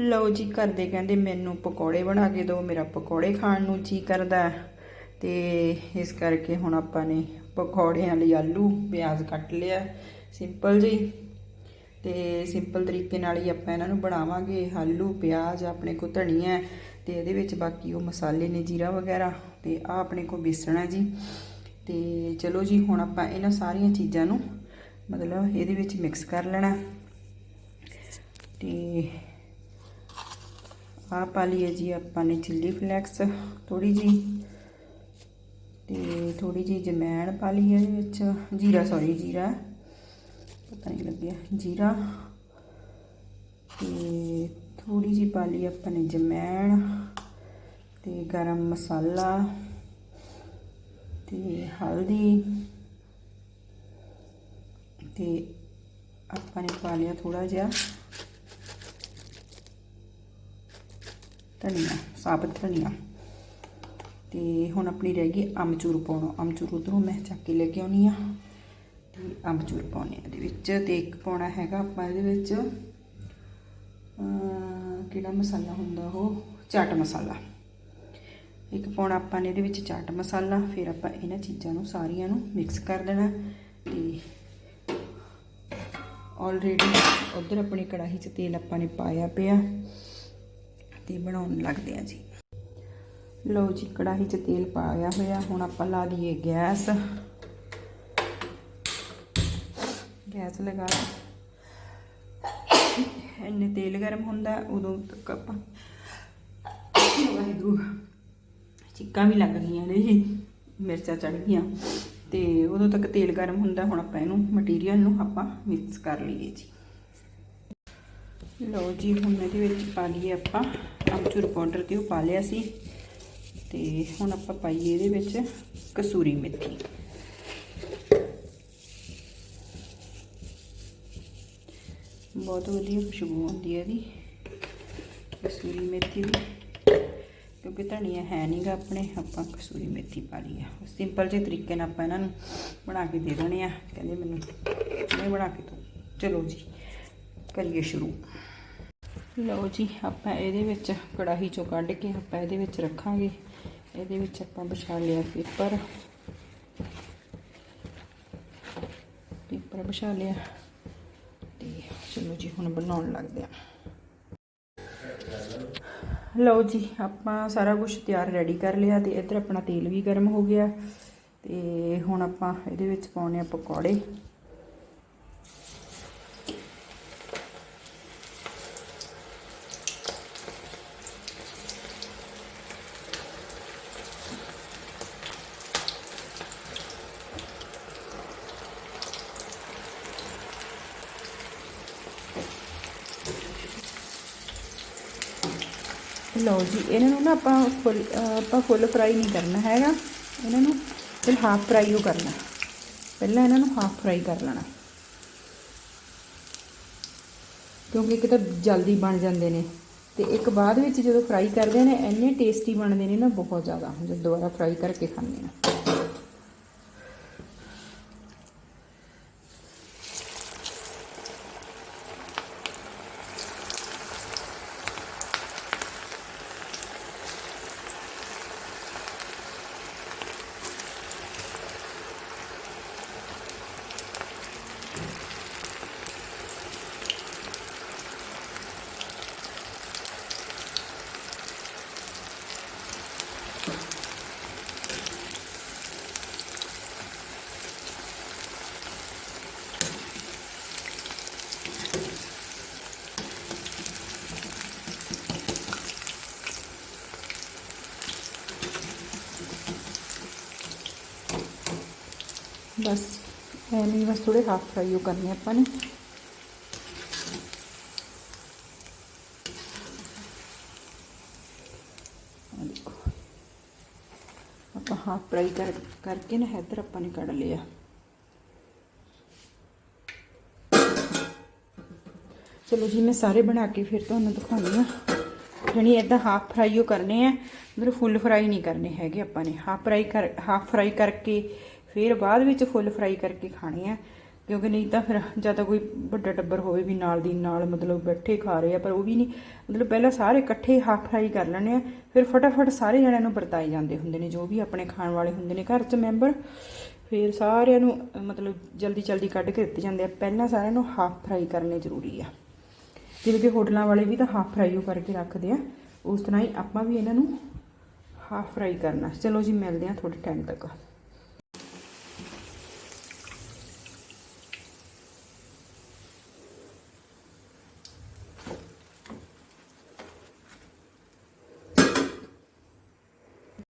ਲਓ ਜੀ ਘਰ ਦੇ ਕਹਿੰਦੇ ਮੈਨੂੰ ਪਕੌੜੇ ਬਣਾ ਕੇ ਦਿਓ, ਮੇਰਾ ਪਕੌੜੇ ਖਾਣ ਨੂੰ ਜੀ ਕਰਦਾ ਹੈ। ਤੇ ਇਸ ਕਰਕੇ ਹੁਣ ਆਪਾਂ ਨੇ ਪਕੌੜਿਆਂ ਲਈ ਆਲੂ, ਪਿਆਜ਼ ਕੱਟ ਲਿਆ ਸਿੰਪਲ ਜੀ। ਤੇ ਸਿੰਪਲ ਤਰੀਕੇ ਨਾਲ ਹੀ ਆਪਾਂ ਇਹਨਾਂ ਨੂੰ ਬਣਾਵਾਂਗੇ। ਆਲੂ, ਪਿਆਜ਼, ਆਪਣੇ ਕੋ ਧਨੀਆ ਹੈ ਤੇ ਇਹਦੇ ਵਿੱਚ ਬਾਕੀ ਉਹ ਮਸਾਲੇ ਨੇ ਜੀਰਾ ਵਗੈਰਾ ਤੇ ਆ ਆਪਣੇ ਕੋ ਬੇਸਣ ਹੈ ਜੀ। ਤੇ ਚਲੋ ਜੀ, ਹੁਣ ਆਪਾਂ ਇਹਨਾਂ ਸਾਰੀਆਂ ਚੀਜ਼ਾਂ ਨੂੰ ਮਤਲਬ ਇਹਦੇ ਵਿੱਚ ਮਿਕਸ ਕਰ ਲੈਣਾ ਤੇ ਆ ਪਾ ਲਈਏ ਜੀ ਆਪਾਂ ਨੇ ਚਿੱਲੀ ਫਲੈਕਸ ਥੋੜੀ ਜੀ ਤੇ ਥੋੜੀ ਜੀ ਜਮੈਣ ਪਾ ਲਈ ਇਹਦੇ ਵਿੱਚ, ਜੀਰਾ ਸੌਰੀ ਜੀਰਾ। ਪਤਾ ਨਹੀਂ ਲੱਗਿਆ, ਜੀਰਾ। ਤੇ ਥੋੜੀ ਜੀ ਪਾ ਲਈ ਆਪਾਂ ਨੇ ਜਮੈਣ ਤੇ ਗਰਮ ਮਸਾਲਾ ਤੇ ਹਲਦੀ ਤੇ ਆਪਾਂ ਨੇ ਪਾ ਲਿਆ ਥੋੜਾ ਜਿਹਾ। ਧਨੀਆ, ਸਾਬਤ ਧਨੀਆ। ਤੇ ਹੁਣ ਆਪਣੀ ਰਹਿ ਗਈ ਅਮਚੂਰ ਪਾਉਣਾ। ਅਮਚੂਰ ਉਧਰੋਂ ਮੈਂ ਚੱਕ ਕੇ ਲੈ ਕੇ ਆਉਣੀ ਆ। ਤੇ ਅਮਚੂਰ ਪਾਉਣੇ ਆ ਇਹਦੇ ਵਿੱਚ। ਤੇ ਇੱਕ ਪਾਉਣਾ ਹੈਗਾ ਆਪਾਂ ਇਹਦੇ ਵਿੱਚ ਕਿਹੜਾ ਮਸਾਲਾ ਹੁੰਦਾ ਉਹ? ਚਾਟ ਮਸਾਲਾ। ਇੱਕ ਪਾਉਣਾ ਆਪਾਂ ਨੇ ਇਹਦੇ ਵਿੱਚ ਚਾਟ ਮਸਾਲਾ। ਫਿਰ ਆਪਾਂ ਇਹਨਾਂ ਚੀਜ਼ਾਂ ਨੂੰ, ਸਾਰੀਆਂ ਨੂੰ ਮਿਕਸ ਕਰ ਦੇਣਾ ਤੇ ਆਲਰੇਡੀ ਉਧਰ ਆਪਣੀ ਕੜਾਹੀ 'ਚ ਤੇਲ ਆਪਾਂ ਨੇ ਪਾਇਆ ਪਿਆ। ਤੇ ਬਣਾਉਣ ਲੱਗਦੇ ਆ ਜੀ। ਲਓ ਜੀ, ਕੜਾਹੀ 'ਚ ਤੇਲ ਪਾਇਆ ਹੋਇਆ, ਹੁਣ ਆਪਾਂ ਲਾ ਦਈਏ ਗੈਸ। ਗੈਸ ਲਗਾ ਇੰਨੇ ਤੇਲ ਗਰਮ ਹੁੰਦਾ, ਉਦੋਂ ਤੱਕ ਆਪਾਂ ਵਾਹਿਗੁਰੂ, ਚਿੱਕਾਂ ਵੀ ਲੱਗ ਗਈਆਂ ਨੇ ਜੀ, ਮਿਰਚਾਂ ਚੜ ਗਈਆਂ। ਤੇ ਉਦੋਂ ਤੱਕ ਤੇਲ ਗਰਮ ਹੁੰਦਾ, ਹੁਣ ਆਪਾਂ ਇਹਨੂੰ ਮਟੀਰੀਅਲ ਨੂੰ ਆਪਾਂ ਮਿਕਸ ਕਰ ਲਈਏ ਜੀ। ਲਓ ਜੀ, ਹੁਣ ਇਹਦੇ ਵਿੱਚ ਪਾ ਲਈਏ ਆਪਾਂ ਅਮਚੂਰ ਪਾਊਡਰ ਤੇ ਉਹ ਪਾ ਲਿਆ ਸੀ? ਤੇ ਹੁਣ ਆਪਾਂ ਪਾਈਏ ਇਹਦੇ ਵਿੱਚ ਕਸੂਰੀ ਮੇਥੀ। ਬਹੁਤ ਵਧੀਆ ਖੁਸ਼ਬੂ ਆਉਂਦੀ ਹੈ ਇਹਦੀ, ਕਸੂਰੀ ਮੇਥੀ ਦੀ। ਕਿਉਂਕਿ ਧਨੀਆ ਹੈ ਨਹੀਂਗਾ ਆਪਣੇ, ਆਪਾਂ ਕਸੂਰੀ ਮੇਥੀ ਪਾ ਲਈ ਆ। ਸਿੰਪਲ ਜਿਹੇ ਤਰੀਕੇ ਨਾਲ ਆਪਾਂ ਇਹਨਾਂ ਨੂੰ ਬਣਾ ਕੇ ਦੇ ਦੇਣੇ ਆ। ਕਹਿੰਦੇ ਮੈਨੂੰ ਨਹੀਂ ਬਣਾ ਕੇ ਦੋ। ਚਲੋ ਜੀ, ਕਰੀਏ ਸ਼ੁਰੂ। ਲਓ ਜੀ, ਆਪਾਂ ਇਹਦੇ ਵਿੱਚ ਕੜਾਹੀ ਚੋਂ ਕੱਢ ਕੇ ਆਪਾਂ ਇਹਦੇ ਵਿੱਚ ਰੱਖਾਂਗੇ। ਇਹਦੇ ਵਿੱਚ ਆਪਾਂ ਵਿਛਾ ਲਿਆ ਪੇਪਰ। ਪੇਪਰ ਵਿਛਾ ਲਿਆ। ਤੇ ਚਲੋ ਜੀ, ਹੁਣ ਬਣਾਉਣ ਲੱਗਦੇ ਆ ਲਓ ਜੀ, ਆਪਾਂ ਸਾਰਾ ਕੁਝ ਤਿਆਰ ਰੈਡੀ ਕਰ ਲਿਆ ਤੇ ਇੱਧਰ ਆਪਣਾ ਤੇਲ ਵੀ ਗਰਮ ਹੋ ਗਿਆ। ਤੇ ਹੁਣ ਆਪਾਂ ਇਹਦੇ ਵਿੱਚ ਪਾਉਣੇ ਆ ਪਕੌੜੇ। ਲਓ ਜੀ, ਇਹਨਾਂ ਨੂੰ ਨਾ ਆਪਾਂ ਫੁੱਲ ਆਪਾਂ ਫੁੱਲ ਫਰਾਈ ਨਹੀਂ ਕਰਨਾ ਹੈਗਾ। ਇਹਨਾਂ ਨੂੰ ਫਿਰ ਹਾਫ ਫਰਾਈ ਉਹ ਕਰਨਾ। ਪਹਿਲਾਂ ਇਹਨਾਂ ਨੂੰ ਹਾਫ ਫਰਾਈ ਕਰ ਲੈਣਾ। ਕਿਉਂਕਿ ਇੱਕ ਤਾਂ ਜਲਦੀ ਬਣ ਜਾਂਦੇ ਨੇ। ਤੇ ਇੱਕ ਬਾਅਦ ਵਿੱਚ ਜਦੋਂ ਫਰਾਈ ਕਰਦੇ ਨੇ, ਇੰਨੇ ਟੇਸਟੀ ਬਣਦੇ ਨੇ ਨਾ, ਬਹੁਤ ਜ਼ਿਆਦਾ, ਜਦੋਂ ਦੁਬਾਰਾ ਫਰਾਈ ਕਰਕੇ ਖਾਂਦੇ ਆ ਬਸ ਐਵੇਂ ਹੀ ਬਸ ਥੋੜੇ ਹਾਫ ਫਰਾਈ ਉਹ ਕਰਨੇ ਆਪਾਂ ਨੇ। ਦੇਖੋ। ਆਪਾਂ ਹਾਫ ਫਰਾਈ ਕਰ, ਕਰਕੇ ਨਾ ਇੱਧਰ ਆਪਾਂ ਨੇ ਕੱਢ ਲਿਆ। ਚਲੋ ਜੀ, ਮੈਂ ਸਾਰੇ ਬਣਾ ਕੇ ਫਿਰ ਤੁਹਾਨੂੰ ਦਿਖਾਉਂਦੀ ਆ ਜਣੀ ਇਦਾਂ ਹਾਫ ਫਰਾਈ ਉਹ ਕਰਨੇ ਆ, ਮਤਲਬ ਫੁੱਲ ਫਰਾਈ ਨਹੀਂ ਕਰਨੇ ਹੈਗੇ ਆਪਾਂ ਨੇ। ਹਾਫ ਫਰਾਈ ਕਰ ਹਾਫ ਫਰਾਈ ਕਰਕੇ ਫਿਰ ਬਾਅਦ ਵਿੱਚ ਫੁੱਲ ਫਰਾਈ ਕਰਕੇ ਖਾਣੇ ਆ। ਕਿਉਂਕਿ ਨਹੀਂ ਤਾਂ ਫਿਰ ਜਾਂ ਤਾਂ ਕੋਈ ਵੱਡਾ ਟੱਬਰ ਹੋਵੇ ਵੀ ਨਾਲ ਦੀ ਨਾਲ ਮਤਲਬ ਬੈਠੇ ਖਾ ਰਹੇ ਆ, ਪਰ ਉਹ ਵੀ ਨਹੀਂ। ਮਤਲਬ ਪਹਿਲਾਂ ਸਾਰੇ ਇਕੱਠੇ ਹਾਫ ਫਰਾਈ ਕਰ ਲੈਣੇ ਆ, ਫਿਰ ਫਟਾਫਟ ਸਾਰੇ ਜਣਿਆਂ ਨੂੰ ਵਰਤਾਏ ਜਾਂਦੇ ਹੁੰਦੇ ਨੇ, ਜੋ ਵੀ ਆਪਣੇ ਖਾਣ ਵਾਲੇ ਹੁੰਦੇ ਨੇ, ਘਰ 'ਚ ਮੈਂਬਰ। ਫਿਰ ਸਾਰਿਆਂ ਨੂੰ, ਮਤਲਬ ਜਲਦੀ ਜਲਦੀ ਕੱਢ ਕੇ ਦਿੱਤੇ ਜਾਂਦੇ ਆ। ਪਹਿਲਾਂ ਸਾਰਿਆਂ ਨੂੰ ਹਾਫ ਫਰਾਈ ਕਰਨੇ ਜ਼ਰੂਰੀ ਆ। ਜਿਵੇਂ ਕਿ ਹੋਟਲਾਂ ਵਾਲੇ ਵੀ ਤਾਂ ਹਾਫ ਫਰਾਈ ਉਹ ਕਰਕੇ ਰੱਖਦੇ ਆ। ਉਸ ਤਰ੍ਹਾਂ ਹੀ ਆਪਾਂ ਵੀ ਇਹਨਾਂ ਨੂੰ ਹਾਫ ਫਰਾਈ ਕਰਨਾ। ਚਲੋ ਜੀ, ਮਿਲਦੇ ਆ ਥੋੜੇ ਟਾਈਮ ਤੱਕ।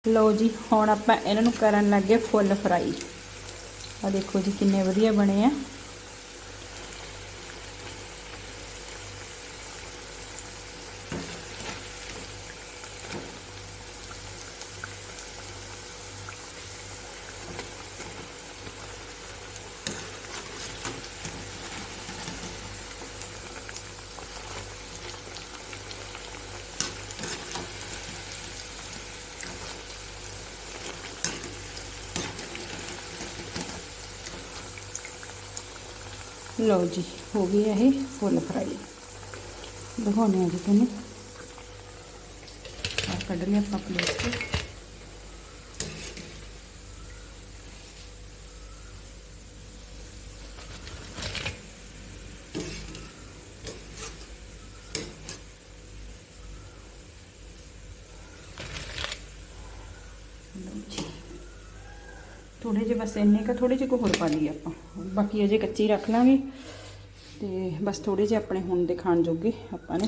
ਲਓ ਜੀ, ਹੁਣ ਆਪਾਂ ਇਹਨਾਂ ਨੂੰ ਕਰਨ ਲੱਗੇ ਫੁੱਲ ਫਰਾਈ। ਆ ਦੇਖੋ ਜੀ, ਕਿੰਨੇ ਵਧੀਆ ਬਣੇ ਆ। ਲਓ ਜੀ, ਹੋ ਗਈ ਇਹ ਫੁੱਲ ਫਰਾਈ। ਦਿਖਾਉਂਦੇ ਆ ਜੀ ਤੁਹਾਨੂੰ। ਆ ਕੱਢ ਲਿਆ ਆਪਾਂ ਪਲੇਟ 'ਤੇ ਲਓ ਜੀ ਥੋੜੇ ਜਿਹੇ ਬਸ ਇੰਨੇ ਕ ਥੋੜੇ ਜਿਹੇ ਕੋ ਹੋਰ ਪਾ ਲਈਏ ਆਪਾਂ। ਬਾਕੀ ਅਜੇ ਕੱਚੀ ਰੱਖ ਲਾਂਗੇ। ਤੇ ਬਸ ਥੋੜੇ ਜਿਹੇ ਆਪਣੇ ਹੁਣ ਦੇ ਖਾਣ ਜੋਗੇ ਆਪਾਂ ਨੇ।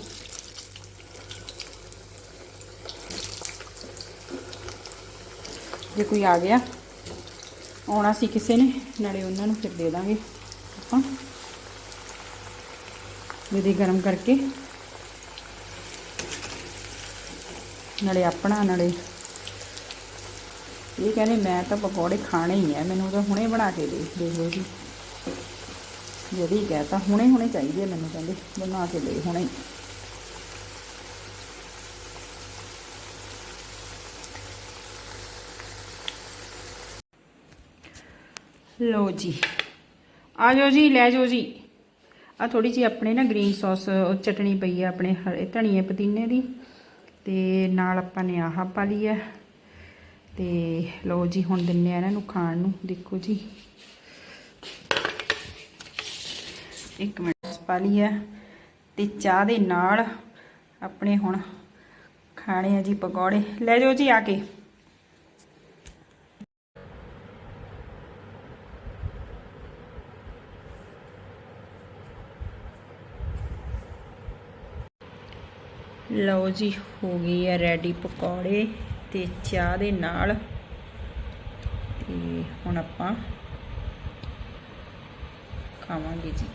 ਜੇ ਕੋਈ ਆ ਗਿਆ, ਆਉਣਾ ਸੀ ਕਿਸੇ ਨੇ, ਨਾਲੇ ਉਹਨਾਂ ਨੂੰ ਫਿਰ ਦੇ ਦਾਂਗੇ ਆਪਾਂ। ਇਹਦੇ ਗਰਮ ਕਰਕੇ। ਨਾਲੇ ਆਪਣਾ, ਨਾਲੇ ਇਹ ਕਹਿੰਦੇ, ਮੈਂ ਤਾਂ ਪਕੌੜੇ ਖਾਣੇ ਹੀ ਆ, ਮੈਨੂੰ ਤਾਂ ਹੁਣੇ ਬਣਾ ਕੇ ਦੇ ਦੇਖ ਲਓ ਜੀ। ਜਿਹੜੀ ਕਹਤਾ, ਹੁਣੇ ਹੁਣੇ ਚਾਹੀਦੇ ਆ ਮੈਨੂੰ ਕਹਿੰਦੇ, ਬਣਾ ਕੇ ਦੇ ਹੁਣੇ। ਹੀ। ਲਓ ਜੀ, ਆ ਜਾਓ ਜੀ, ਲੈ ਜਾਓ ਜੀ। ਆ ਥੋੜੀ ਜਿਹੀ ਆਪਣੇ ਨਾ ਗ੍ਰੀਨ ਸੌਸ ਚਟਣੀ ਪਈ ਆ ਆਪਣੇ ਹਰੇ ਧਨੀਏ ਪੁਦੀਨੇ ਦੀ, ਤੇ ਨਾਲ ਆਪਾਂ ਨੇ ਆਹ ਪਾ ਲਈ ਹੈ ਤੇ ਲਓ ਜੀ, ਹੁਣ ਦਿੰਨੇ ਆ ਇਹਨਾਂ ਨੂੰ ਖਾਣ ਨੂੰ। ਦੇਖੋ ਜੀ। ਇੱਕ ਮਿੰਟ ਪਾ ਲਈ ਆ ਤੇ ਚਾਹ ਦੇ ਨਾਲ ਆਪਣੇ ਹੁਣ ਖਾਣੇ ਆ ਜੀ ਪਕੌੜੇ। ਲੈ ਜਾਓ ਜੀ ਆ ਕੇ। ਲਓ ਜੀ, ਹੋ ਗਈ ਹੈ ਰੈਡੀ ਪਕੌੜੇ। ਤੇ ਚਾਹ ਦੇ ਨਾਲ। ਤੇ ਹੁਣ ਆਪਾਂ ਖਾਵਾਂਗੇ ਜੀ।